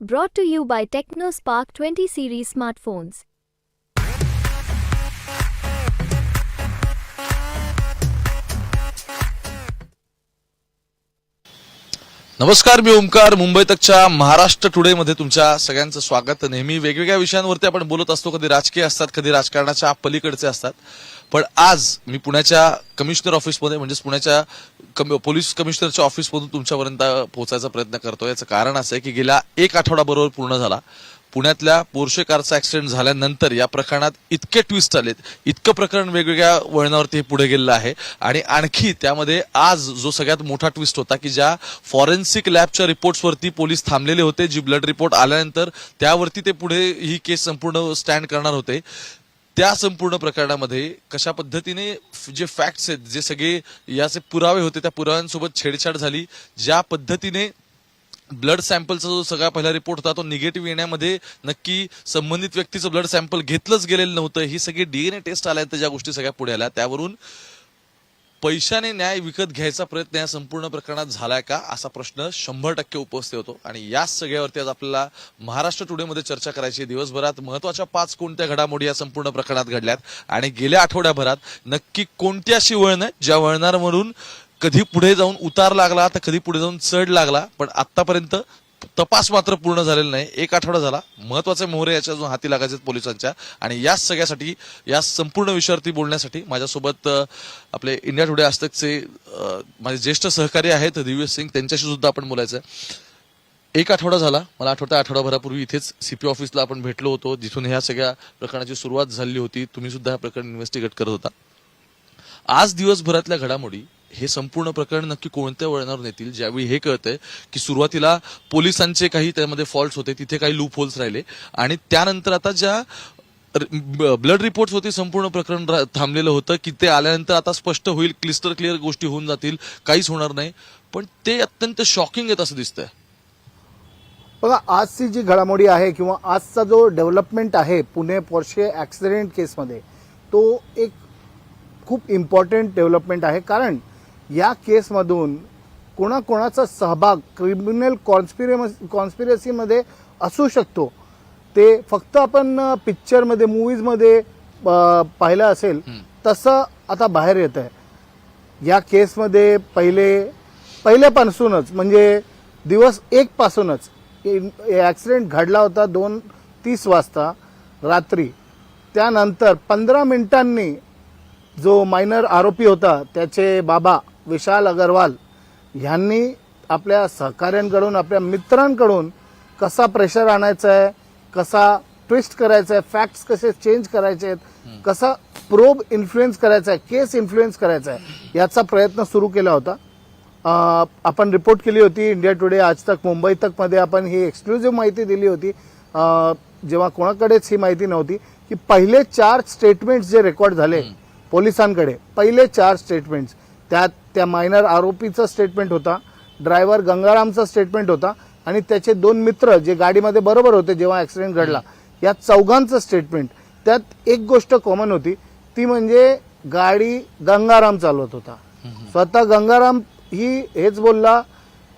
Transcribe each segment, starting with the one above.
Brought to you by TechnoSpark 20 series smartphones. नमस्कार मी ओमकार मुंबई तकच्या महाराष्ट्र टुडे मध्ये तुमच्या सगळ्यांचं स्वागत नेहमी वेगवेगळ्या विषयांवरती आपण बोलत असतो कधी राजकीय असतात कधी राजकारणाच्या पलीकडचे असतात पण आज मी पुण्याच्या कमिशनर ऑफिसमध्ये म्हणजेच पुण्याच्या कम- पोलीस कमिशनरच्या ऑफिसमधून तुमच्यापर्यंत पोहोचायचा प्रयत्न करतो याचं कारण असं आहे की गेल्या एक आठवडाबरोबर पूर्ण झाला. पुण्यातल्या पोर्शे कारचा ऍक्सिडेंट झाल्यानंतर या प्रकरणात इतके ट्विस्ट आलेत इतकं प्रकरण वेगवेगळ्या वळणावरती हे पुढे गेलेलं आहे. आणि आणखी त्यामध्ये आज जो सगळ्यात मोठा ट्विस्ट होता की ज्या फॉरेन्सिक लॅबच्या रिपोर्ट्सवरती पोलीस थांबलेले होते जी ब्लड रिपोर्ट आल्यानंतर त्यावरती ते पुढे ही केस संपूर्ण स्टँड करणार होते. त्या संपूर्ण प्रकरणामध्ये कशा पद्धतीने जे फॅक्ट्स आहेत जे सगळे याचे पुरावे होते त्या पुराव्यांसोबत छेडछाड झाली ज्या पद्धतीने ब्लड सॅम्पलचा जो सगळा पहिला रिपोर्ट होता तो निगेटिव्ह येण्यामध्ये नक्की संबंधित व्यक्तीचं ब्लड सॅम्पल घेतलंच गेलेलं नव्हतं. ही सगळी डीएनए टेस्ट आल्या त्या ज्या गोष्टी सगळ्या पुढे आल्या. त्यावरून पैशाने न्याय विकत घ्यायचा प्रयत्न या संपूर्ण प्रकरणात झालाय का असा प्रश्न शंभर टक्के उपस्थित होतो आणि याच सगळ्यावरती आज आपल्याला महाराष्ट्र टुडेमध्ये चर्चा करायची आहे. दिवसभरात महत्त्वाच्या पाच कोणत्या घडामोडी या संपूर्ण प्रकरणात घडल्यात आणि गेल्या आठवड्याभरात नक्की कोणती अशी वळण आहे ज्या म्हणून कधी पुढे जाऊन उतार लागला तर कधी पुढे जाऊन चढ लागला पण आतापर्यंत तपास मात्र पूर्ण झालेला नाही. एक आठवडा झाला. महत्त्वाचे मोहरे याच्या अजून हाती लागायचे पोलिसांच्या. आणि या सगळ्यासाठी या संपूर्ण विषयावरती बोलण्यासाठी माझ्यासोबत आपले इंडिया टुडे आजतकचे माझे ज्येष्ठ सहकारी आहेत दिव्य सिंग. त्यांच्याशी सुद्धा आपण बोलायचं आहे. एक आठवडा झाला. मला आठवतं आठवडाभरापूर्वी इथेच सीपी ऑफिसला आपण भेटलो होतो जिथून ह्या सगळ्या प्रकरणाची सुरुवात झाली होती. तुम्ही सुद्धा हा प्रकरण इन्व्हेस्टिगेट करत होता. आज दिवसभरातल्या घडामोडी हे संपूर्ण प्रकरण नक्की कोणत्या वळणावर नेतील ज्यावेळी हे कळतंय की सुरुवातीला पोलिसांचे काही त्यामध्ये फॉल्ट होते तिथे काही लूप होल्स राहिले. आणि त्यानंतर आता ज्या ब्लड रिपोर्ट होते संपूर्ण प्रकरण रा- थांबलेलं होतं की ते आल्यानंतर आता स्पष्ट होईल क्लिस्टर क्लिअर गोष्टी होऊन जातील काहीच होणार नाही. पण ते अत्यंत शॉकिंग आहेत असं दिसतंय. बघा आजची जी घडामोडी आहे किंवा आजचा जो डेव्हलपमेंट आहे पुणे पोर्शे ॲक्सिडेंट केसमध्ये तो एक खूप इम्पॉर्टंट डेव्हलपमेंट आहे. कारण या केसमधून कोणाकोणाचा सहभाग क्रिमिनल कॉन्स्पिरेम कॉन्स्पिरसीमध्ये असू शकतो. ते फक्त आपण पिक्चरमध्ये मूवीजमध्ये पाहिलं असेल तसं आता बाहेर येत आहे. या केसमध्ये पहिले पहिल्यापासूनच म्हणजे दिवस एक पासूनच ॲक्सिडेंट घडला होता दोन तीस वाजता रात्री. त्यानंतर पंधरा मिनिटांनी जो मायनर आरोपी होता त्याचे बाबा विशाल अगरवाल ह्यांनी आपल्या सहकाऱ्यांकडून आपल्या मित्रांकडून कसा प्रेशर आणायचा आहे कसा ट्विस्ट करायचा आहे फॅक्ट्स कसे चेंज करायचे आहेत कसा प्रोब इन्फ्लुएन्स करायचा आहे केस इन्फ्लुएन्स करायचा आहे याचा प्रयत्न सुरू केला होता. आपण रिपोर्ट केली होती इंडिया टुडे आज तक मुंबई तकमध्ये आपण ही एक्सक्लुझिव्ह माहिती दिली होती. जेव्हा कोणाकडेच ही माहिती नव्हती की पहिले चार स्टेटमेंट्स जे रेकॉर्ड झाले पोलिसांकडे पहिले चार स्टेटमेंट्स त्यात त्या मायनर आरोपीचं स्टेटमेंट होता ड्रायव्हर गंगारामचा स्टेटमेंट होता आणि त्याचे दोन मित्र जे गाडीमध्ये बरोबर होते जेव्हा ॲक्सिडेंट घडला या चौघांचं स्टेटमेंट त्यात एक गोष्ट कॉमन होती ती म्हणजे गाडी गंगाराम चालवत होता. स्वतः गंगाराम ही हेच बोलला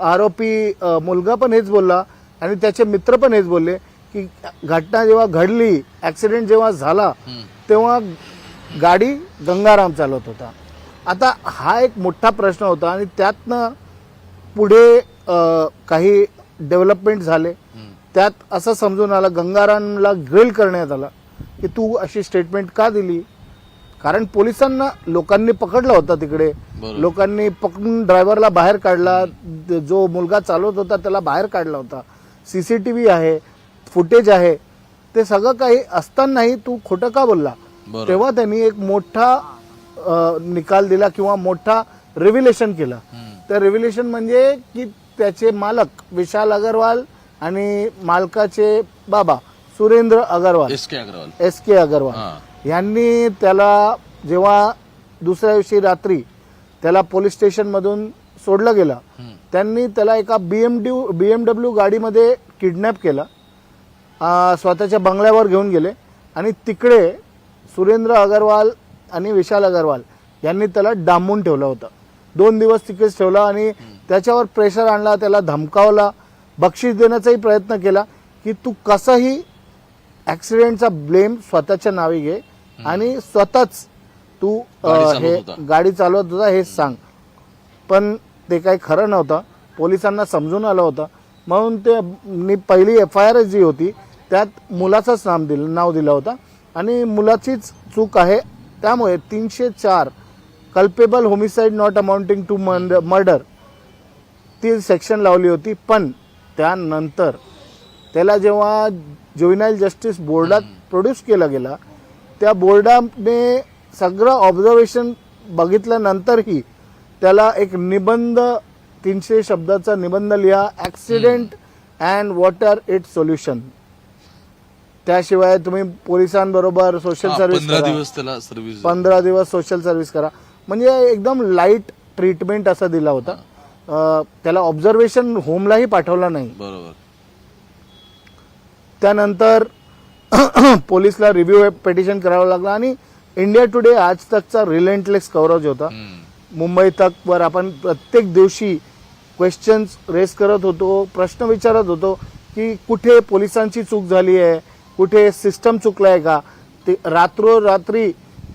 आरोपी मुलगा पण हेच बोलला आणि त्याचे मित्र पण हेच बोलले की घटना जेव्हा घडली ॲक्सिडेंट जेव्हा झाला तेव्हा गाडी गंगाराम चालवत होता. आता हा एक मोठा प्रश्न होता आणि त्यातनं पुढे काही डेव्हलपमेंट झाले. त्यात असं समजून आलं गंगारामला ग्रिल करण्यात आला की तू अशी स्टेटमेंट का दिली? कारण पोलिसांना लोकांनी पकडला होता तिकडे. लोकांनी पकडून ड्रायव्हरला बाहेर काढला. जो मुलगा चालवत होता त्याला बाहेर काढला होता. सीसीटीव्ही आहे फुटेज आहे. ते सगळं काही असतानाही तू खोटं का बोलला. तेव्हा त्यांनी एक मोठा निकाल दिला किंवा मोठा रिव्हिलेशन केलं. तर रिव्हिलेशन म्हणजे की त्याचे मालक विशाल अगरवाल आणि मालकाचे बाबा Surendra Agarwal. S K Agrawal. S K Agarwal. यांनी त्याला जेव्हा दुसऱ्या दिवशी रात्री त्याला पोलीस स्टेशनमधून सोडलं गेलं त्यांनी त्याला एका B M D B M W गाडीमध्ये किडनॅप केलं. स्वतःच्या बंगल्यावर घेऊन गेले आणि तिकडे सुरेंद्र अगरवाल आणि विशाल अगरवाल यांनी त्याला डांबून ठेवलं होतं. दोन दिवस तिकडेच ठेवला आणि त्याच्यावर प्रेशर आणला त्याला धमकावला. बक्षीस देण्याचाही प्रयत्न केला की तू कसंही ऍक्सिडेंटचा ब्लेम स्वतःच्या नावे घे आणि स्वतःच तू हे. गाडी चालवत होता हे सांग. पण ते काही खरं नव्हतं. पोलिसांना समजून आलं होतं. म्हणून ते मी पहिली एफ आय आर जी होती त्यात मुलाचंच नाम दिलं नाव दिलं होतं. आणि मुलाचीच चूक आहे त्यामुळे तीनशे चार culpable homicide not amounting to murder. ती सेक्शन लावली होती पण त्यानंतर त्याला जेव्हा ज्युव्हिनाईल जस्टिस बोर्डात प्रोड्यूस केला गेला त्या बोर्डाने सगळं ऑब्झर्वेशन बघितल्यानंतरही त्याला एक निबंध तीनशे शब्दाचा निबंध लिहा accident and water it solution त्याशिवाय तुम्ही पोलिसांबरोबर सोशल हा, सर्व्हिस पंधरा करा. दिवस त्याला सर्व्हिस पंधरा दिवस सोशल सर्व्हिस करा. म्हणजे एकदम लाइट ट्रीटमेंट असा दिला होता. अं, त्याला ऑब्झर्वेशन होमलाही पाठवला नाही. बरोबर. त्यानंतर पोलिसला रिव्ह्यू पेटिशन करावं लागलं आणि इंडिया टुडे आज तकचा रिलेंटलेस कव्हरेज होता. हम्म. मुंबई तक वर आपण प्रत्येक दिवशी क्वेश्चन्स रेस करत होतो प्रश्न विचारत होतो की कुठे पोलिसांची चूक झाली आहे? कुठे सिस्टम चुकलाय का? ते रात्रोरात्री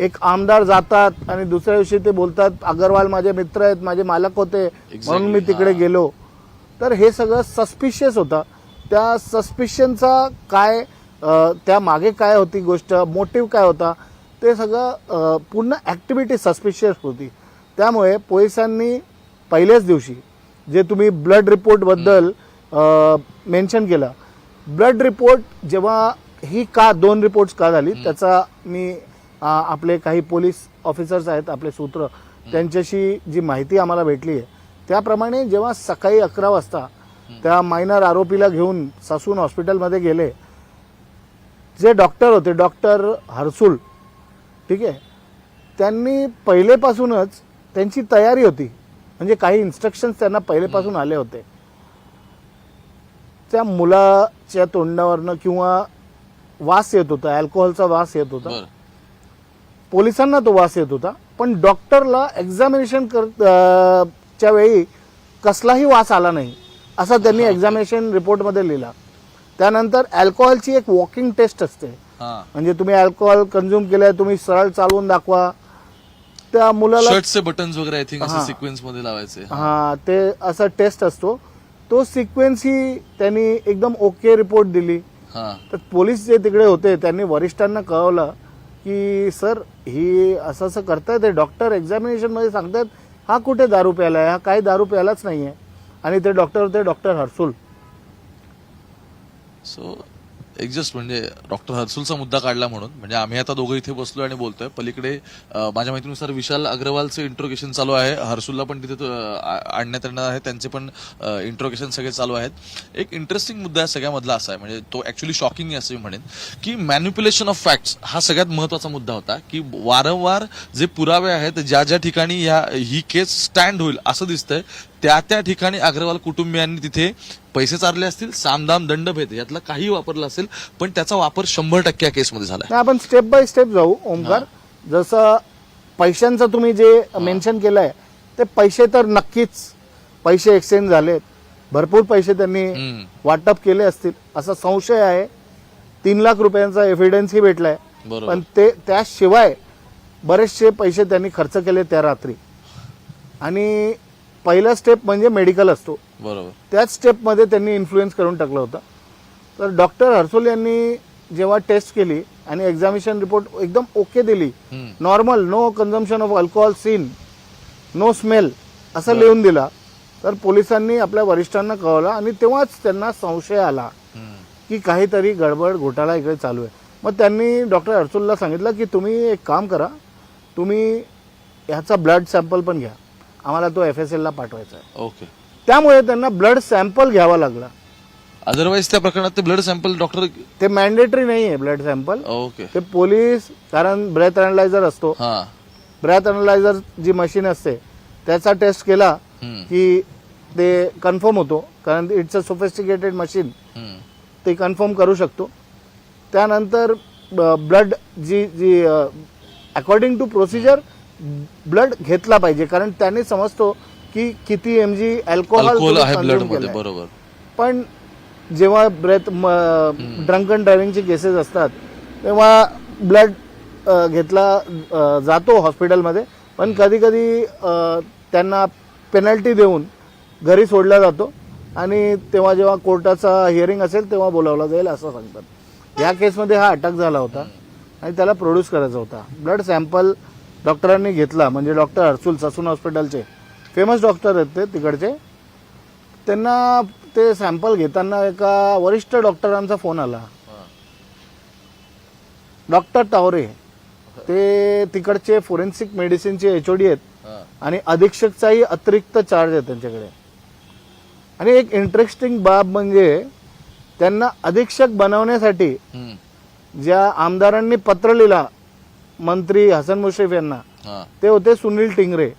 एक आमदार जातात आणि दुसऱ्या दिवशी ते बोलतात अगरवाल माझे मित्र आहेत माझे मालक होते म्हणून मी तिकडे. गेलो. तर हे सगळं सस्पिशियस होतं. त्या सस्पिशनचा काय त्या मागे काय होती गोष्ट मोटिव्ह काय होता ते सगळं पूर्ण ॲक्टिव्हिटी सस्पिशियस होती. त्यामुळे पोलिसांनी पहिल्याच दिवशी जे तुम्ही ब्लड रिपोर्टबद्दल मेन्शन केलं ब्लड रिपोर्ट जेव्हा ही का दोन रिपोर्ट्स का झाली त्याचा मी आपले काही पोलीस ऑफिसर्स आहेत आपले सूत्र त्यांच्याशी जी माहिती आम्हाला भेटली आहे त्याप्रमाणे जेव्हा सकाळी अकरा वाजता त्या मायनर आरोपीला घेऊन सासून हॉस्पिटलमध्ये गेले जे डॉक्टर होते डॉक्टर हर्सुल ठीक आहे त्यांनी पहिलेपासूनच त्यांची तयारी होती म्हणजे काही इन्स्ट्रक्शन्स त्यांना पहिलेपासून आले होते. त्या मुलाच्या तोंडावरनं किंवा वास येत होता अल्कोहोलचा वास येत होता. बर. पोलिसांना तो वास येत होता पण डॉक्टरला एक्झामिनेशन कर अं, च्या वेळी कसलाही वास आला नाही असा त्यांनी एक्झामिनेशन रिपोर्टमध्ये लिहिला. त्यानंतर अल्कोहोलची एक वॉकिंग टेस्ट असते. हा. म्हणजे तुम्ही अल्कोहोल कन्झ्युम केलंय तुम्ही सरळ चालवून दाखवा. त्या मुलाला शर्टचे बटन्स वगैरे आय थिंक. असे सिक्वेन्समध्ये लावायचे. हा. ते असा टेस्ट असतो. तो सिक्वेन्स ही त्यांनी एकदम ओके रिपोर्ट दिली. तर पोलीस जे तिकडे होते त्यांनी वरिष्ठांना कळवलं की सर ही असं असं करतायत हे डॉक्टर एक्झामिनेशनमध्ये सांगतायत हा कुठे दारू प्यायलाय हा काही दारू प्यायलाच नाहीये. आणि ते डॉक्टर होते डॉक्टर हर्सुल. सो एक जस्ट म्हणजे डॉक्टर हर्सुलचा मुद्दा काढला म्हणून. म्हणजे आम्ही आता दोघं इथे बसलो आणि बोलतोय. पलीकडे माझ्या माहितीनुसार विशाल अग्रवालचं इंट्रोगेशन चालू आहे. हर्सुलला पण तिथे आ- आणण्यात येणार आहे. त्यांचे पण इंट्रोगेशन सगळे चालू आहेत. एक इंटरेस्टिंग मुद्दा आहे सगळ्यामधला असा आहे. म्हणजे तो ऍक्च्युली शॉकिंग असं मी म्हणेन की मॅन्युप्युलेशन ऑफ फॅक्ट्स हा सगळ्यात महत्त्वाचा मुद्दा होता की वारंवार जे पुरावे आहेत ज्या ज्या ठिकाणी ह्या ही केस स्टँड होईल असं दिसतंय त्या त्या ठिकाणी अग्रवाल कुटुंबियांनी तिथे पैसे चारले असतील सामदाम दंडभेद यातला काही वापरला असेल पण त्याचा वापर शंभर टक्के या केसमध्ये नाही, आपण स्टेप बाय स्टेप जाऊ ओमकार. जसं पैशांचं तुम्ही जे मेन्शन केलंय ते पैसे तर नक्कीच पैसे एक्सचेंज झालेत. भरपूर पैसे त्यांनी हम्म. वाटप केले असतील असा संशय आहे. तीन लाख रुपयांचा एव्हिडन्सही भेटलाय. बरोबर. पण ते त्याशिवाय बरेचसे पैसे त्यांनी खर्च केले त्या रात्री. आणि पहिला स्टेप म्हणजे मेडिकल असतो. बरोबर. त्याच स्टेपमध्ये त्यांनी इन्फ्लुएन्स करून टाकलं होतं. तर डॉक्टर हर्सोल यांनी जेव्हा टेस्ट केली आणि एक्झामिनेशन रिपोर्ट एकदम ओके दिली. Normal no consumption of alcohol seen no smell असं लिहून दिला. तर पोलिसांनी आपल्या वरिष्ठांना कळवलं आणि तेव्हाच त्यांना संशय आला. की काहीतरी गडबड घोटाळा इकडे चालू आहे. मग त्यांनी डॉक्टर हर्सुलला सांगितलं की तुम्ही एक काम करा तुम्ही ह्याचा ब्लड सॅम्पल पण घ्या. आम्हाला तो एफ एस एलला पाठवायचा आहे. ओके त्यामुळे त्यांना ब्लड सॅम्पल घ्यावा लागला. अदरवाईज त्या प्रकरणात ते ब्लड सॅम्पल डॉक्टर ते मॅन्डेटरी नाही आहे ब्लड सॅम्पल ओके ते पोलीस कारण ब्रेथ अनालायझर असतो. हा. ब्रेथ अनालायझर जी मशीन असते त्याचा टेस्ट केला हम्म. की ते कन्फर्म होतो. कारण इट्स अ सोफिस्टिकेटेड मशीन हम्म. ते कन्फर्म करू शकतो. त्यानंतर ब्लड जी जी अकॉर्डिंग टू प्रोसिजर ब्लड घेतला पाहिजे. कारण त्याने समजतो की किती एम जी अल्कोहोल आहे ब्लडमध्ये बरोबर. पण जेव्हा ब्रेथ ड्रंकन ड्रायव्हिंगचे केसेस असतात तेव्हा ब्लड घेतला जातो हॉस्पिटलमध्ये पण कधी कधी त्यांना पेनल्टी देऊन घरी सोडला जातो. आणि तेव्हा जेव्हा कोर्टाचा हिअरिंग असेल तेव्हा बोलावला जाईल असं सांगतात. या केसमध्ये हा अटक झाला होता. आणि त्याला प्रोड्यूस करायचा होता. ब्लड सॅम्पल डॉक्टरांनी घेतला. म्हणजे डॉक्टर हर्सुल ससून हॉस्पिटलचे फेमस डॉक्टर आहेत ते तिकडचे त्यांना ते सॅम्पल घेताना एका वरिष्ठ डॉक्टरांचा फोन आला डॉक्टर टावरे ते तिकडचे फोरेन्सिक मेडिसिनचे एच आहेत आणि अधीक्षकचाही अतिरिक्त चार्ज आहे त्यांच्याकडे आणि एक इंटरेस्टिंग बाब म्हणजे त्यांना अधीक्षक बनवण्यासाठी. ज्या आमदारांनी पत्र लिहिला मंत्री हसन मुश्रीफ यांना. ते होते सुनील टिंगरे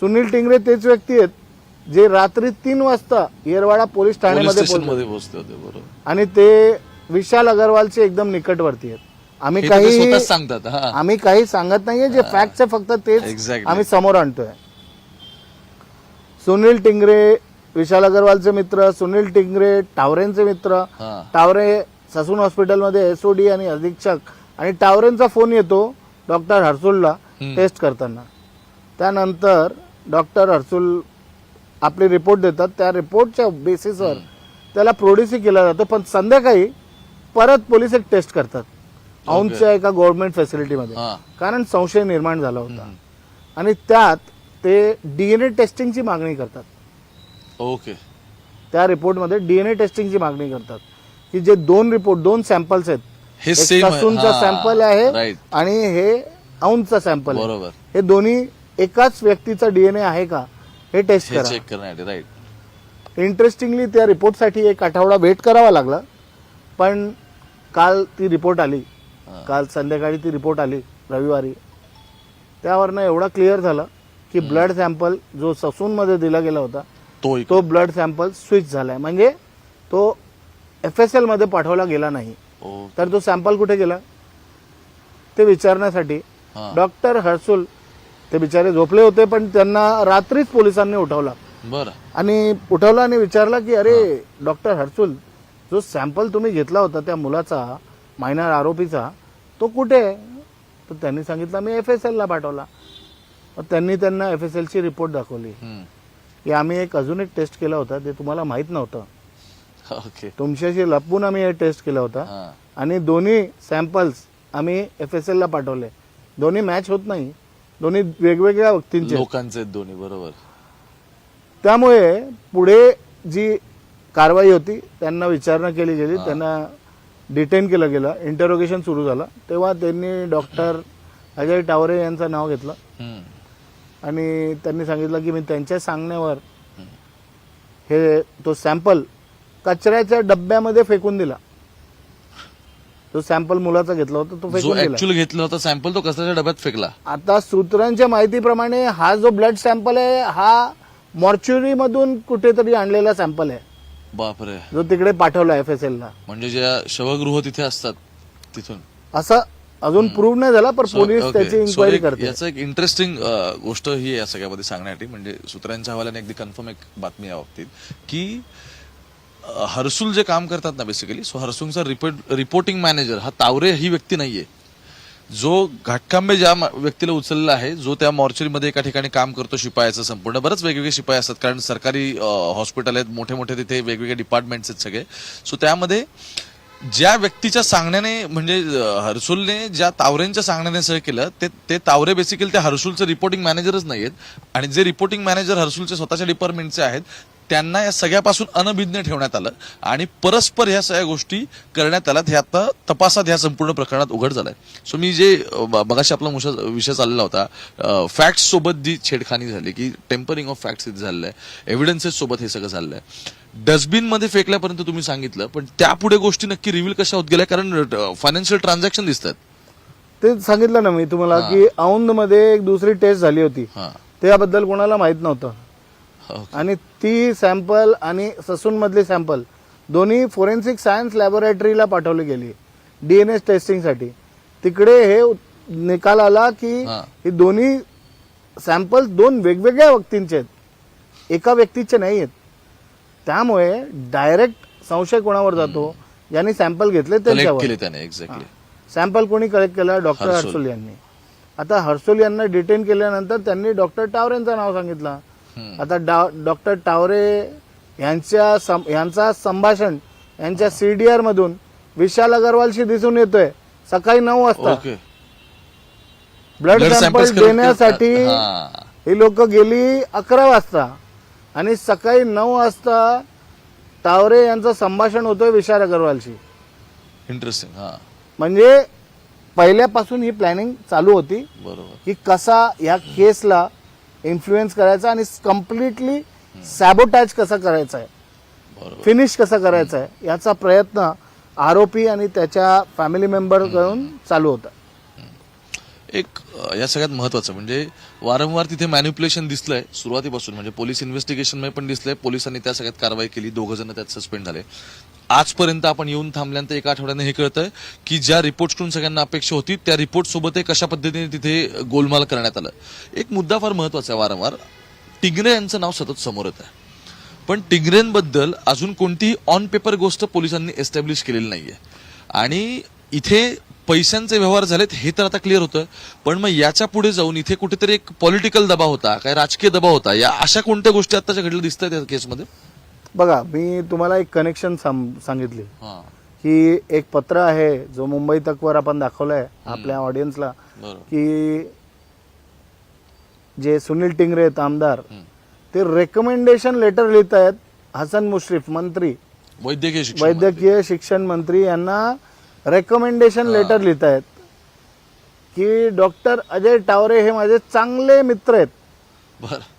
सुनील टिंगरे तेच व्यक्ती आहेत जे रात्री तीन वाजता येरवाडा पोलीस पोलीस ठाण्यामध्ये बरोबर. आणि ते विशाल अगरवालचे एकदम निकटवर्ती आहेत. आम्ही काही सांगतात आम्ही काही सांगत नाहीये जे फॅक्ट आहे फक्त तेच. आम्ही समोर आणतोय. सुनील टिंगरे विशाल अगरवालचे मित्र सुनील टिंगरे टावरेंचे मित्र. टावरे ससून हॉस्पिटलमध्ये एसओडी आणि अधीक्षक आणि टावरेंचा फोन येतो डॉक्टर हर्सुलला. टेस्ट करताना. त्यानंतर डॉक्टर हर्सुल आपले रिपोर्ट देतात. त्या रिपोर्टच्या बेसिसवर त्याला प्रोड्यूसही केला जातो. पण संध्याकाळी परत पोलीस एक टेस्ट करतात. औंधच्या एका गव्हर्नमेंट फॅसिलिटीमध्ये. कारण संशय निर्माण झाला होता. आणि त्यात ते डीएनए टेस्टिंगची मागणी करतात. ओके त्या रिपोर्टमध्ये डीएनए टेस्टिंगची मागणी करतात. की जे दोन रिपोर्ट दोन सॅम्पल्स आहेत. हे सॅम्पल आहे. आणि हे औंधचा सॅम्पल आहे. हे दोन्ही एकाच व्यक्तीचा डीएनए आहे का? हे टेस्ट हे करा. चेक करण्यासाठी राईट इंटरेस्टिंगली त्या रिपोर्टसाठी एक आठवडा वेट करावा लागला. पण काल ती रिपोर्ट आली. हा. काल संध्याकाळी ती रिपोर्ट आली रविवारी. त्यावरनं एवढा क्लिअर झालं की ब्लड सॅम्पल जो ससूनमध्ये दिला गेला होता तो एक तो ब्लड सॅम्पल स्विच झालाय. म्हणजे तो एफ एस एलमध्ये पाठवला गेला नाही. ओ, तर तो सॅम्पल कुठे गेला? ते विचारण्यासाठी हा. डॉक्टर हर्सुल ते बिचारे झोपले होते पण त्यांना रात्रीच पोलिसांनी उठवला. बरं. आणि उठवला आणि विचारला की अरे डॉक्टर हर्सुल जो सॅम्पल तुम्ही घेतला होता त्या मुलाचा मायनर आरोपीचा तो कुठे आहे? तर त्यांनी सांगितलं मी एफ एस एलला पाठवला. मग त्यांनी त्यांना एफ एस एलची रिपोर्ट दाखवली. की आम्ही एक अजून एक टेस्ट केला होता ते तुम्हाला माहीत नव्हतं. तुमच्याशी लपून आम्ही हे टेस्ट केला होता. आणि दोन्ही सॅम्पल्स आम्ही एफ एस एलला पाठवले. दोन्ही मॅच होत नाही. दोन्ही वेगवेगळ्या व्यक्तींचे. लोकांचे आहेत दोन्ही बरोबर. त्यामुळे पुढे जी कारवाई होती त्यांना विचारणा केली गेली त्यांना डिटेन केलं गेलं. इंटरोगेशन सुरू झालं. तेव्हा त्यांनी डॉक्टर अजय टावरे यांचं नाव घेतलं. आणि त्यांनी सांगितलं की मी त्यांच्या सांगण्यावर हे तो सॅम्पल कचऱ्याच्या डब्यामध्ये फेकून दिला. तो सॅम्पल मुलाचा घेतला होता तो जो फेकून ऍक्च्युअली घेतला होता सॅम्पल तो कचऱ्याच्या डब्यात फेकला? आता सूत्रांच्या माहितीप्रमाणे हा जो ब्लड सॅम्पल आहे हा मॉर्च्युरी मधून कुठेतरी आणलेला सॅम्पल आहे. बापरे. जो तिकडे पाठवला एफ एस ला. म्हणजे ज्या शवगृह तिथे असतात तिथून. असं अजून प्रूव्ह नाही झाला पण So, पोलीस okay. त्याची So, इन्क्वायरी एक- करते याचं एक इंटरेस्टिंग गोष्ट ही आहे या सगळ्यामध्ये सांगण्यासाठी. म्हणजे सूत्रांच्या हवाल्याने अगदी कन्फर्म एक बातमी या बाबतीत की हर्सुल जे काम करतात ना बेसिकली सो हर्सुलचा रिपोर्ट रिपोर्टिंग मॅनेजर हा तावरे ही व्यक्ती नाहीये. जो घाटकांबे ज्या व्यक्तीला उचलला आहे जो त्या मॉर्चरीमध्ये एका ठिकाणी काम करतो शिपायाचं संपूर्ण बरंच वेगवेगळे शिपाई असतात कारण सरकारी हॉस्पिटल आहेत मोठे मोठे तिथे वेगवेगळे डिपार्टमेंट्स आहेत सगळे. सो त्यामध्ये ज्या व्यक्तीच्या सांगण्याने म्हणजे हर्सुलने ज्या तावरेंच्या सांगण्याने सगळं केलं ते ते तावरे बेसिकली त्या हर्सुलचे रिपोर्टिंग मॅनेजरच नाहीयेत. आणि जे रिपोर्टिंग मॅनेजर हर्सुलचे स्वतःच्या डिपार्टमेंटचे आहेत त्यांना या सगळ्यापासून अनभिज्ञ ठेवण्यात आलं आणि परस्पर ह्या सगळ्या गोष्टी करण्यात आल्यात. हे आता तपासात ह्या संपूर्ण प्रकरणात उघड झालंय. सो मी जे मगाशी आपला मुशा- विषय चाललेला होता फॅक्ट्स सोबत जी छेडखानी झाली की टेम्परिंग ऑफ फॅक्ट्स इथे झालेलं आहे एव्हिडन्सेस सोबत हे सगळं झालेलं आहे. डस्टबिनमध्ये फेकल्यापर्यंत तुम्ही सांगितलं पण त्यापुढे गोष्टी नक्की रिव्हील कशा होत गेल्या कारण फायनान्शियल ट्रान्झॅक्शन दिसतात. ते सांगितलं ना मी तुम्हाला की औंधमध्ये एक दुसरी टेस्ट झाली होती. हा. त्याबद्दल कोणाला माहीत नव्हतं. आणि ती सॅम्पल आणि ससून मधली सॅम्पल दोन्ही फोरेन्सिक सायन्स लॅबोरेटरीला पाठवली गेली. डीएनए टेस्टिंगसाठी तिकडे हे निकाल आला की हा. दोन्ही सॅम्पल दोन वेगवेगळ्या व्यक्तींचे आहेत. एका व्यक्तीचे नाही आहेत. त्यामुळे डायरेक्ट संशय कोणावर जातो? ज्यांनी सॅम्पल घेतले त्यांच्यावर. सॅम्पल कोणी कलेक्ट केला? डॉक्टर हर्सुल. हर्सुल यांनी. आता हर्सुल यांना डिटेन केल्यानंतर त्यांनी डॉक्टर टावरेंचं नाव सांगितलं. आता डा- डॉक्टर टावरे यांच्या सं- यांचा संभाषण यांच्या सीडीआर मधून विशाल अगरवालशी दिसून येतोय. सकाळी नऊ वाजता. ओके. ब्लड Blood सॅम्पल देण्यासाठी. हा. ही लोक गेली अकरा वाजता. आणि सकाळी नऊ वाजता टावरे यांचं संभाषण होतोय विशाल अगरवालशी. इंटरेस्टिंग हा. म्हणजे पहिल्यापासून ही प्लॅनिंग चालू होती बरोबर. की कसा या केसला इन्फ्लुएन्स करायचा आणि कम्प्लिटली सॅबोटॅच कसा करायचा आहे? फिनिश कसा करायचा आहे? याचा प्रयत्न आरोपी आणि त्याच्या फॅमिली मेंबरकडून चालू होता. एक या सगळ्यात महत्वाचं म्हणजे वारंवार तिथे मॅन्युप्युलेशन दिसलंय सुरुवातीपासून म्हणजे पोलीस इन्व्हेस्टिगेशन पण दिसलंय पोलिसांनी त्या सगळ्यात कारवाई केली दोघं जण त्यात सस्पेंड झाले. आजपर्यंत आपण येऊन थांबल्यानंतर एका आठवड्याने हे कळतंय की ज्या रिपोर्टकडून सगळ्यांना अपेक्षा होती त्या रिपोर्ट सोबत कशा पद्धतीने तिथे गोलमाल करण्यात आलं. एक मुद्दा फार महत्त्वाचा आहे वारंवार टिंगरे यांचं नाव सतत समोर येत आहे पण टिंगरेंबद्दल अजून कोणतीही ऑन पेपर गोष्ट पोलिसांनी एस्टॅब्लिश केलेली नाहीये. आणि इथे पैशांचे व्यवहार झालेत हे तर आता क्लिअर होतं. पण मग याच्यापुढे जाऊन इथे कुठेतरी एक पॉलिटिकल दबाव होता काय राजकीय दबाव होता या अशा कोणत्या गोष्टी आताच्या घडल्या दिसत आहेत या केसमध्ये बघा मी तुम्हाला एक कनेक्शन सांगितली. की एक पत्र आहे जो मुंबई तकवर आपण दाखवलंय आपल्या ऑडियन्सला की जे सुनील टिंगरे आहेत आमदार. ते रेकमेंडेशन लेटर लिहित आहेत हसन मुश्रीफ मंत्री. वैद्यकीय वैद्यकीय शिक्षण मंत्री यांना रेकमेंडेशन लेटर लिहित आहेत की डॉक्टर अजय टावरे हे माझे चांगले मित्र आहेत.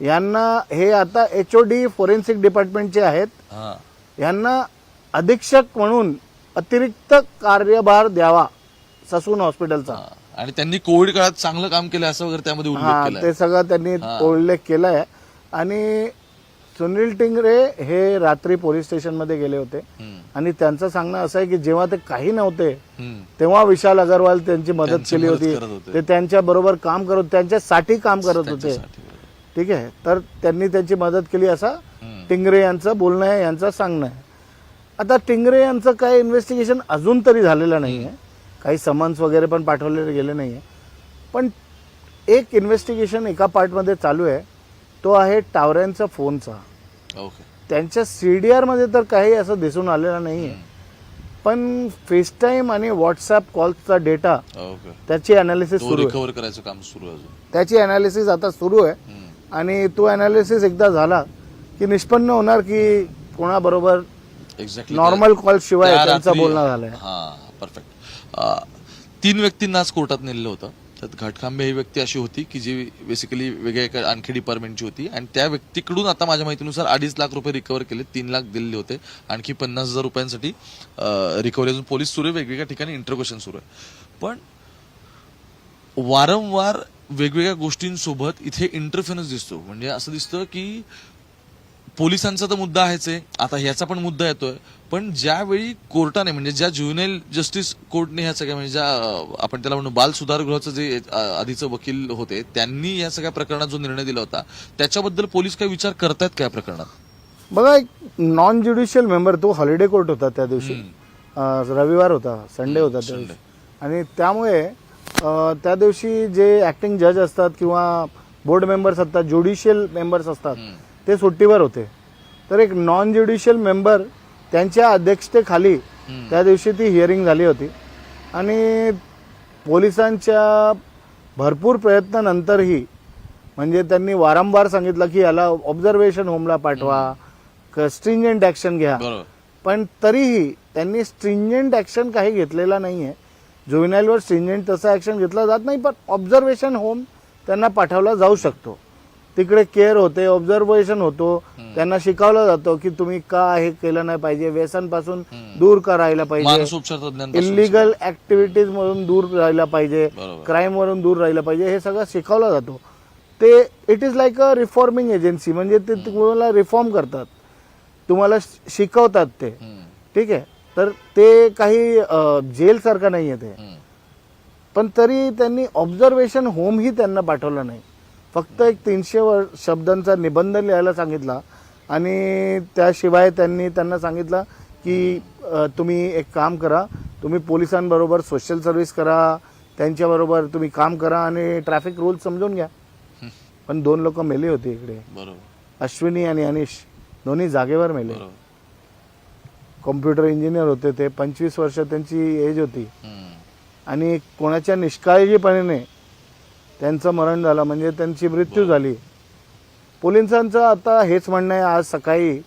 यांना हे आता एच ओ डी फोरेन्सिक डिपार्टमेंटचे आहेत. यांना अधीक्षक म्हणून अतिरिक्त कार्यभार द्यावा ससून हॉस्पिटलचा. आणि त्यांनी कोविड काळात चांगलं काम केलं असं वगैरे त्यामध्ये ते सगळं त्यांनी उल्लेख केलाय. आणि सुनील टिंगरे हे रात्री पोलीस स्टेशनमध्ये गेले होते. आणि त्यांचं सांगणं असं आहे की जेव्हा ते काही नव्हते तेव्हा विशाल अगरवाल त्यांची मदत केली होती. ते त्यांच्या बरोबर काम करत त्यांच्यासाठी काम करत होते. ठीक आहे. तर त्यांनी त्यांची मदत केली असा टिंगरे यांचं बोलणं आहे यांचं सांगणं आहे. आता टिंगरे यांचं काय इन्व्हेस्टिगेशन अजून तरी झालेलं नाही आहे काही समन्स वगैरे पण पाठवलेले गेले नाही आहे पण एक इन्व्हेस्टिगेशन एका पार्टमध्ये चालू आहे. तो आहे टावऱ्यांचा फोनचा. ओके. त्यांच्या सीडीआरमध्ये तर काही असं दिसून आलेलं नाही आहे पण फेसटाईम आणि व्हॉट्सअप कॉल्सचा डेटा ओके. त्याची अनालिसिस तो सुरू आहे. करायचं काम सुरू आहे अजून. त्याची अनालिसिस आता सुरू आहे. हम्म. आणि तो अनालिसिस एकदा झाला की निष्पन्न होणार की कोणाबरोबर एक्झॅक्टली नॉर्मल कॉल शिवाय त्या त्यांचं बोलणं झालंय. हा परफेक्ट तीन व्यक्तींना आज कोर्टात नेलेलं होतं. त्यात घाटखांबे ही व्यक्ती अशी होती की जी बेसिकली वेगळ्या एका आणखी डिपार्टमेंटची होती. आणि त्या व्यक्तीकडून आता माझ्या माहितीनुसार अडीच लाख रुपये रिकव्हर केले तीन लाख दिलेले होते. आणखी पन्नास हजार रुपयांसाठी रिकव्हरी अजून पोलीस सुरू आहे वेगवेगळ्या ठिकाणी इंटरक्वेशन सुरू आहे. पण वारंवार वेगवेगळ्या गोष्टींसोबत इथे इंटरफेरन्स दिसतो. म्हणजे असं दिसतं की पोलिसांचा तर मुद्दा आहेच आहे. आता ह्याचा पण मुद्दा येतोय. पण ज्यावेळी कोर्टाने म्हणजे ज्या ज्युनेल जस्टिस कोर्टने ह्या सगळ्या म्हणजे ज्या आपण त्याला म्हणू बाल सुधार गृहाचं जे आधीचं वकील होते त्यांनी या सगळ्या प्रकरणात जो निर्णय दिला होता त्याच्याबद्दल पोलीस काही विचार करतायत का या प्रकरणात? बघा एक नॉन ज्युडिशियल मेंबर तो हॉलिडे कोर्ट होता त्या दिवशी. रविवार होता संडे होता त्या दिवशी. आणि त्यामुळे त्या दिवशी जे ऍक्टिंग जज असतात किंवा बोर्ड मेंबर्स असतात ज्युडिशियल मेंबर्स असतात ते सुट्टीवर होते. तर एक नॉन ज्युडिशियल मेंबर त्यांच्या अध्यक्षतेखाली त्या दिवशी ती हिअरिंग झाली होती. आणि पोलिसांच्या भरपूर प्रयत्नानंतरही म्हणजे त्यांनी वारंवार सांगितलं की याला ऑब्झर्वेशन होमला पाठवा स्ट्रिंजंट ॲक्शन घ्या. पण तरीही त्यांनी स्ट्रिंजंट ॲक्शन काही घेतलेला नाही आहे जुविनाईलवर स्ट्रिंजंट तसं ॲक्शन घेतलं जात नाही पण ऑब्झर्वेशन होम त्यांना पाठवला जाऊ शकतो. तिकडे केअर होते ऑब्झर्वेशन होतो. त्यांना शिकवलं जातं की तुम्ही का हे केलं नाही पाहिजे. व्यसनपासून दूर का राहायला पाहिजे? इलिगल ऍक्टिव्हिटीज मधून दूर राहायला पाहिजे. क्राईम वरून दूर राहायला पाहिजे. हे सगळं शिकवलं जातो. ते it is like a reforming agency म्हणजे ते तुम्हाला रिफॉर्म करतात. तुम्हाला शिकवतात ते. ठीक आहे? तर ते काही जेल सारखं नाहीये ते. पण तरी त्यांनी ऑब्झर्वेशन होमही त्यांना पाठवलं नाही. फक्त एक तीनशे वर शब्दांचा निबंध लिहायला सांगितला आणि त्याशिवाय त्यांनी त्यांना सांगितलं की तुम्ही एक काम करा तुम्ही पोलिसांबरोबर सोशल सर्व्हिस करा त्यांच्याबरोबर तुम्ही काम करा आणि ट्रॅफिक रूल समजून घ्या. पण दोन लोक मेले होते इकडे. बरोबर. अश्विनी आणि अनिश दोन्ही जागेवर मेले. कॉम्प्युटर इंजिनियर होते ते पंचवीस वर्ष त्यांची एज होती. आणि कोणाच्या निष्काळजीपणाने त्यांचं मरण झालं म्हणजे त्यांची मृत्यू झाली. पोलिसांचं आता हेच म्हणणं आहे आज सकाळी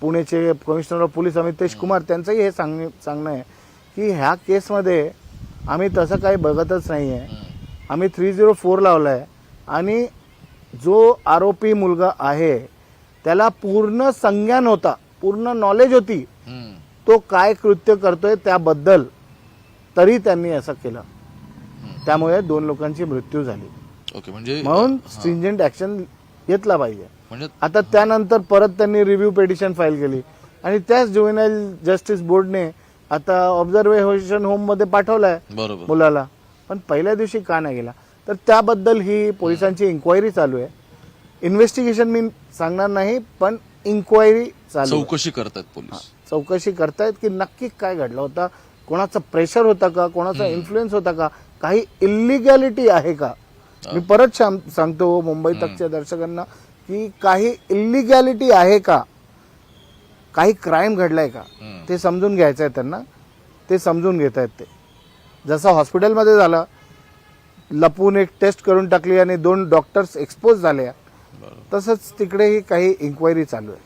पुणेचे commissioner of police Amitesh Kumar त्यांचंही हे सांग सांगणं आहे की ह्या केसमध्ये आम्ही तसं काही बघतच नाही आहे. आम्ही थ्री झिरो फोर लावला आहे आणि जो आरोपी मुलगा आहे त्याला पूर्ण संज्ञान होता पूर्ण नॉलेज होती. तो काय कृत्य करतोय त्याबद्दल तरी त्यांनी असं केलं. त्यामुळे दोन लोकांची मृत्यू झाली. ओके म्हणजे म्हणून. स्ट्रिंजंट ऍक्शन घेतला पाहिजे. म्हणजे आता त्यानंतर परत त्यांनी रिव्ह्यू पिटिशन फाईल केली. आणि त्याच ज्युएनाईल जस्टिस बोर्डने आता ऑब्झर्वेशन होममध्ये पाठवलाय मुलाला. पण पहिल्या दिवशी का नाही गेला? तर त्याबद्दल ही पोलिसांची इन्क्वायरी चालू आहे. इन्व्हेस्टिगेशन मी सांगणार नाही पण इन्क्वायरी चालू. चौकशी करतात पोलीस. चौकशी करतायत की नक्की काय घडलं होतं? कोणाचं प्रेशर होता का? कोणाचा इन्फ्लुएन्स होता का? काही इलिगॅलिटी आहे का? मी परत सांगतो मुंबई तकच्या दर्शकांना की काही इलिगॅलिटी आहे का? काही क्राईम घडलाय का. ते समजून घ्यायचं आहे त्यांना. ते समजून घेत आहेत ते. जसं हॉस्पिटलमध्ये झालं लपून एक टेस्ट करून टाकली आणि दोन डॉक्टर्स एक्सपोज झाले. तसंच तिकडेही काही इन्क्वायरी चालू आहे.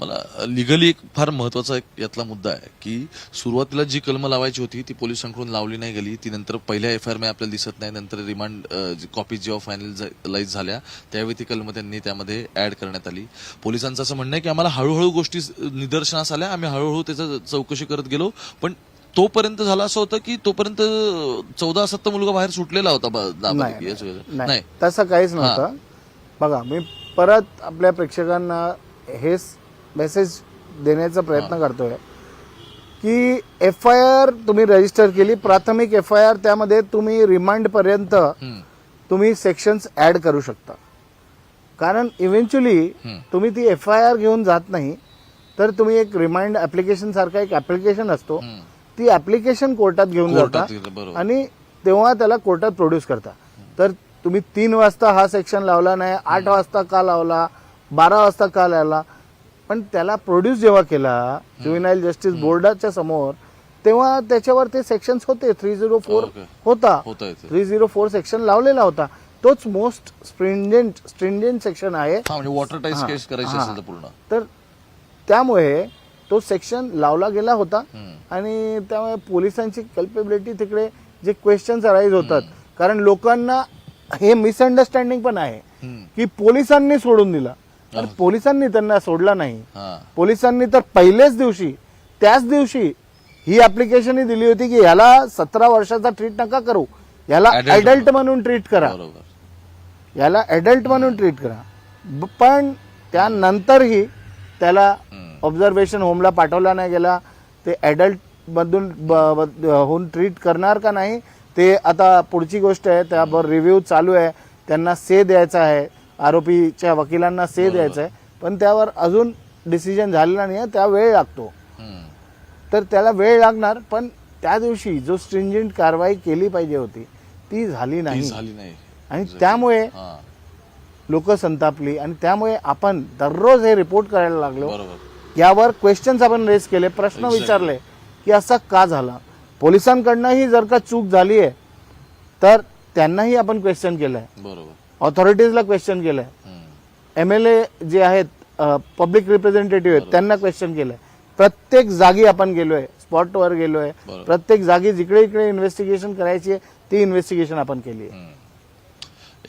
मला लिगली एक फार महत्त्वाचा एक यातला मुद्दा आहे की सुरुवातीला जी कलम लावायची होती ती पोलिसांकडून लावली नाही गेली. ती नंतर पहिल्या एफ आय आर आपल्याला दिसत नाही. नंतर रिमांड कॉपी जेव्हा फायनलाइज झाल्या त्यावेळी ती कलम त्यांनी त्यामध्ये ऍड करण्यात आली. पोलिसांचं असं म्हणणं आहे की आम्हाला हळूहळू गोष्टी निदर्शनास आल्या. आम्ही हळूहळू त्याचं चौकशी करत गेलो. पण तोपर्यंत झालं असं होतं की तोपर्यंत चौदा सत्ता मुलगा बाहेर सुटलेला होता नाही तसं काहीच नव्हतं. बघा मी परत आपल्या प्रेक्षकांना हेच मेसेज देण्याचा प्रयत्न करतोय की एफ आय आर तुम्ही रजिस्टर केली प्राथमिक एफ आय आर त्यामध्ये तुम्ही रिमांड पर्यंत हम्म. तुम्ही सेक्शन्स ऍड करू शकता कारण इव्हेंच्युअली. तुम्ही ती एफ आय आर घेऊन जात नाही तर तुम्ही एक रिमाइंड ऍप्लिकेशन सारखा एक ऍप्लिकेशन असतो. ती ऍप्लिकेशन कोर्टात घेऊन जाता. आणि तेव्हा त्याला कोर्टात प्रोड्यूस करता तर तुम्ही तीन वाजता हा सेक्शन लावला नाही आठ वाजता का लावला बारा वाजता का लावला पण त्याला प्रोड्यूस जेव्हा केला ज्युनाईल जस्टिस बोर्डाच्या समोर तेव्हा त्याच्यावर ते सेक्शन्स होते. Three zero four. होता. थ्री झिरो फोर सेक्शन लावलेला होता. तोच मोस्ट स्ट्रिंजेंट स्ट्रिंजेंट सेक्शन आहे. म्हणजे वॉटर केस करायची. असेल तर पूर्ण. तर त्यामुळे तो सेक्शन लावला गेला होता. आणि त्यामुळे पोलिसांची कल्पेबिलिटी तिकडे जे क्वेश्चन्स अराईज होतात. कारण लोकांना हे मिसअंडरस्टँडिंग पण आहे. की पोलिसांनी सोडून दिला. तर पोलिसांनी त्यांना सोडला नाही. पोलिसांनी तर पहिल्याच दिवशी त्याच दिवशी ही ऍप्लिकेशन दिली होती की याला सतरा वर्षाचा ट्रीट नका करू. याला ऍडल्ट म्हणून. ट्रीट करा. याला ऍडल्ट म्हणून ट्रीट करा. पण त्यानंतरही त्याला. ऑब्झर्वेशन होमला पाठवला नाही गेला. ते ऍडल्ट मधून होऊन ट्रीट करणार का नाही ते आता पुढची गोष्ट आहे. त्यावर रिव्ह्यू चालू आहे. त्यांना से द्यायचा आहे. आरोपीच्या वकिलांना से द्यायचा आहे पण त्यावर अजून डिसिजन झालेला नाही आहे त्या वेळ लागतो. तर त्याला वेळ लागणार पण त्या दिवशी जो स्ट्रिंजेंट कारवाई केली पाहिजे होती ती झाली नाही. झाली नाही. आणि त्यामुळे लोक संतापली आणि त्यामुळे आपण दररोज हे रिपोर्ट करायला लागलो. यावर क्वेश्चन्स आपण रेस केले प्रश्न. विचारले की असं का झालं? पोलिसांकडनंही जर का चूक झाली आहे तर त्यांनाही आपण क्वेश्चन केलंय. बरोबर. ऑथॉरिटीजला क्वेश्चन केलंय. एम एल ए जे आहेत पब्लिक रिप्रेझेंटेटिव्ह आहेत त्यांना क्वेश्चन केलंय प्रत्येक जागी आपण गेलोय स्पॉटवर गेलोय. प्रत्येक जागी जिकडे इकडे इन्व्हेस्टिगेशन करायची आहे ती इन्व्हेस्टिगेशन आपण केली आहे.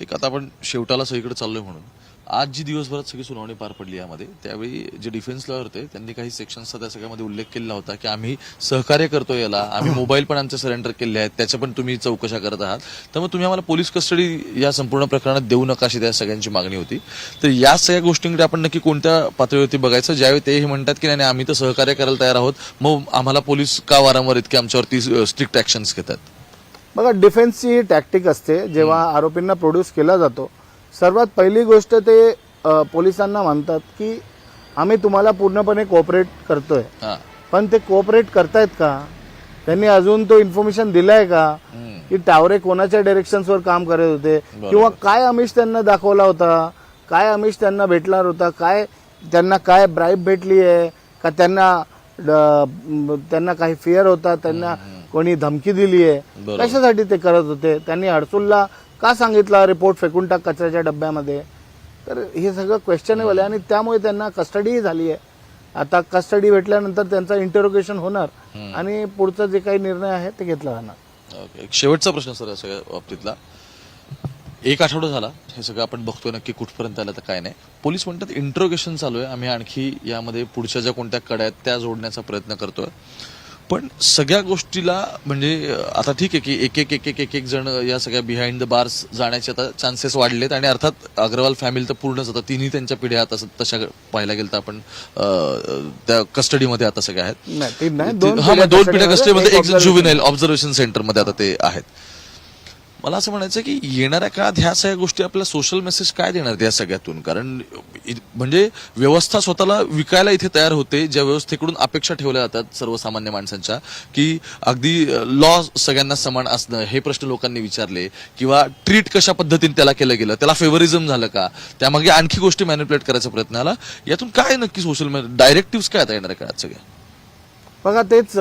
एक आता आपण शेवटाला सगळीकडे चाललोय म्हणून आज जी दिवसभरात सगळी सुनावणी पार पडली यामध्ये. त्यावेळी जे डिफेन्स लॉयर होते त्यांनी काही सेक्शनचा त्या सगळ्यामध्ये उल्लेख केलेला होता की आम्ही सहकार्य करतो याला. आम्ही मोबाईल पण आमचे सरेंडर केले आहेत. त्याच्या पण तुम्ही चौकशा करत आहात. त्यामुळे तुम्ही आम्हाला पोलीस कस्टडी या संपूर्ण प्रकरणात देऊ नका अशी त्या सगळ्यांची मागणी होती. तर या सगळ्या गोष्टींकडे आपण नक्की कोणत्या पातळीवरती बघायचं? ज्यावेळी ते हे म्हणतात की नाही आम्ही तर सहकार्य करायला तयार आहोत. मग आम्हाला पोलीस का वारंवार इतके आमच्यावरती स्ट्रिक्ट ऍक्शन्स घेतात? बघा डिफेन्सची टॅक्टिक असते. जेव्हा आरोपींना प्रोड्यूस केला जातो सर्वात पहिली गोष्ट ते पोलिसांना म्हणतात की आम्ही तुम्हाला पूर्णपणे कोऑपरेट करतोय. पण ते कोऑपरेट करतायत का? त्यांनी अजून तो इन्फॉर्मेशन दिलाय का. की टावरे कोणाच्या डायरेक्शन्सवर काम करत होते? किंवा काय आमिष त्यांना दाखवला होता? काय आमिष त्यांना भेटणार होता? काय त्यांना काय ब्राईब भेटली आहे? का त्यांना त्यांना काही फिअर होता? त्यांना कोणी धमकी दिली आहे. कशासाठी ते करत होते? त्यांनी हडसूलला का सांगितलं रिपोर्ट फेकून टाक कचऱ्याच्या डब्यामध्ये? तर हे सगळं क्वेश्चनेबल आहे आणि त्यामुळे त्यांना कस्टडीही झाली आहे. आता कस्टडी भेटल्यानंतर त्यांचं इंटरोगेशन होणार आणि पुढचा जे काही निर्णय आहे ते घेतला जाणार. ओके एक शेवटचा प्रश्न सर या सगळ्या बाबतीतला. एक आठवडा झाला. हे सगळं आपण बघतोय नक्की कुठपर्यंत आलं तर काय नाही. पोलीस म्हणतात इंट्रोगेशन चालू आहे. आम्ही आणखी यामध्ये पुढच्या ज्या कोणत्या कड्या आहेत त्या जोडण्याचा प्रयत्न करतोय. पण सगळ्या गोष्टीला म्हणजे आता ठीक आहे की एक एक एक एक एक एक जण या सगळ्या बिहाइंड द बार्स जाण्याचे आता चान्सेस वाढलेत आणि अर्थात अग्रवाल फॅमिली तर पूर्णच आता तिन्ही त्यांच्या पिढ्या आता तशा पाहायला गेलं तर आपण त्या कस्टडीमध्ये आता सगळ्या आहेत हा दोन पिढ्या कस्टडीमध्ये मध्ये, एक. जुविनाईल ऑब्झर्वेशन सेंटरमध्ये आता ते आहेत मला असं म्हणायचं की येणाऱ्या काळात ह्या सगळ्या गोष्टी आपल्याला सोशल मेसेज काय देणार या सगळ्यातून? कारण म्हणजे व्यवस्था स्वतःला विकायला इथे तयार होते ज्या व्यवस्थेकडून अपेक्षा ठेवल्या जातात सर्वसामान्य माणसांच्या की अगदी लॉ सगळ्यांना समान असणं हे प्रश्न लोकांनी विचारले किंवा ट्रीट कशा पद्धतीने त्याला केलं गेलं त्याला फेवरिझम झालं का त्यामागे आणखी गोष्टी मॅनिपुलेट करायचा प्रयत्न आला यातून काय नक्की सोशल डायरेक्टिव्ह काय आता येणाऱ्या काळात सगळ्या? बघा तेच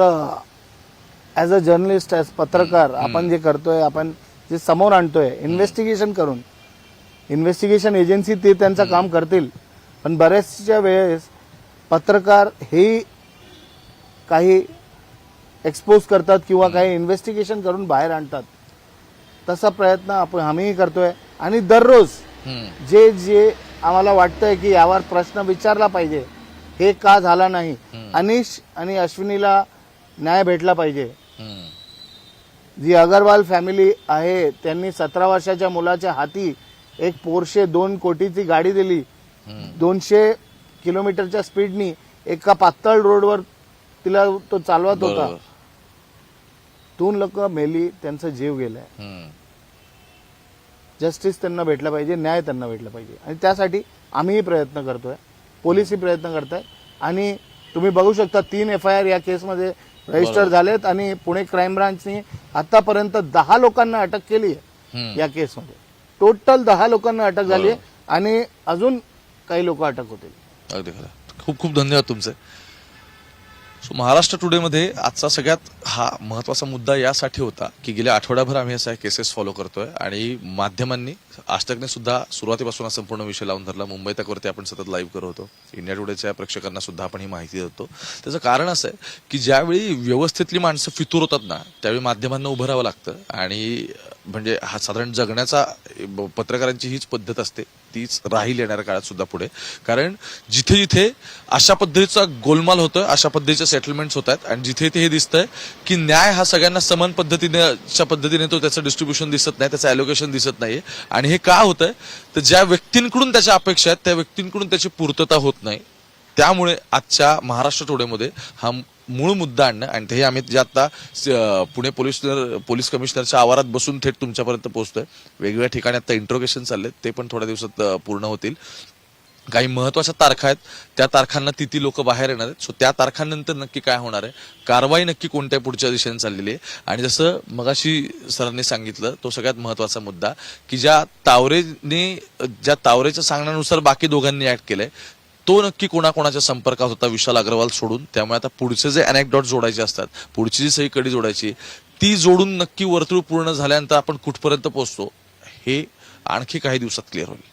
ॲज अ जर्नलिस्ट ॲज पत्रकार आपण जे करतोय आपण जे समोर आणतोय इन्व्हेस्टिगेशन करून. इन्व्हेस्टिगेशन एजन्सी ते त्यांचं काम करतील. पण बऱ्याचशा वेळेस पत्रकार हे काही एक्सपोज करतात किंवा काही इन्व्हेस्टिगेशन करून बाहेर आणतात. तसा प्रयत्न आपण आम्हीही करतोय. आणि दररोज. जे जे आम्हाला वाटतंय की यावर प्रश्न विचारला पाहिजे हे का झाला नाही? अनिश आणि अश्विनीला न्याय भेटला पाहिजे. जी अगरवाल फॅमिली आहे त्यांनी सतरा वर्षाच्या मुलाच्या हाती एक पोरशे दोन कोटीची गाडी दिली. दोनशे किलोमीटरच्या स्पीडनी एका पातळ रोडवर तिला तो चालवत होता. दोन लोक मेली त्यांचा जीव गेलाय. जस्टिस त्यांना भेटलं पाहिजे न्याय त्यांना भेटला पाहिजे. आणि त्यासाठी आम्हीही प्रयत्न करतोय. पोलीसही प्रयत्न करताय आणि तुम्ही बघू शकता तीन एफ आय आर या केसमध्ये रजिस्टर झालेत आणि पुणे क्राईम ब्रांचने आतापर्यंत दहा लोकांना अटक केली आहे. या केसमध्ये. टोटल दहा लोकांना अटक झाली आहे आणि अजून काही लोक अटक होतील. अगदी खरं. खूप खूप धन्यवाद तुमचे. सो महाराष्ट्र टुडेमध्ये आजचा सगळ्यात हा महत्त्वाचा मुद्दा यासाठी होता की गेल्या आठवड्याभर आम्ही असा केसेस फॉलो करतोय आणि माध्यमांनी आजतकने सुद्धा सुरुवातीपासून हा संपूर्ण विषय लावून धरला. मुंबई तकवरती आपण सतत लाईव्ह करत होतो. इंडिया टुडेच्या प्रेक्षकांना सुद्धा आपण ही माहिती देतो. त्याचं कारण असं आहे की ज्यावेळी व्यवस्थेतली माणसं फितूर होतात ना त्यावेळी माध्यमांना उभं राहावं लागतं. आणि म्हणजे हा साधारण जगण्याचा पत्रकारांची हीच पद्धत असते. तीच राहील येणाऱ्या काळात सुद्धा पुढे. कारण जिथे जिथे अशा पद्धतीचा गोलमाल होतोय अशा पद्धतीचे सेटलमेंट्स होत आहेत आणि जिथे इथे हे दिसतंय की न्याय हा सगळ्यांना समान पद्धतीने पद्धतीने तो त्याचं डिस्ट्रीब्युशन दिसत नाही त्याचं अलोकेशन दिसत नाही आणि आणि हे का होतंय? तर ज्या व्यक्तींकडून त्याच्या अपेक्षा आहेत त्या व्यक्तींकडून त्याची पूर्तता होत नाही. त्यामुळे आजच्या महाराष्ट्र टोडेमध्ये हा मूळ मुद्दा आणणं आणि ते आम्ही जे आता पुणे पोलीस पोलीस कमिशनरच्या आवारात बसून थेट तुमच्यापर्यंत पोहोचतोय. वेगवेगळ्या ठिकाणी आता इंट्रोगेशन चालले ते पण थोड्या दिवसात पूर्ण होतील. काही महत्त्वाच्या तारखा आहेत त्या तारखांना तिथी लोक बाहेर येणार आहेत. सो त्या तारखांनंतर नक्की काय होणार आहे? कारवाई नक्की कोणत्या पुढच्या दिशेने चाललेली आहे? आणि जसं मगाशी सरांनी सांगितलं तो सगळ्यात महत्त्वाचा मुद्दा की ज्या तावरेने ज्या तावरेच्या सांगण्यानुसार बाकी दोघांनी ऍक्ट केलंय तो नक्की कोणाकोणाच्या संपर्कात होता विशाल अग्रवाल सोडून. त्यामुळे आता पुढचे जे अनेक्डॉट जोडायचे असतात पुढची जी सही कडी जोडायची ती जोडून नक्की वर्तुळ पूर्ण झाल्यानंतर आपण कुठपर्यंत पोहोचतो हे आणखी काही दिवसात क्लिअर होईल.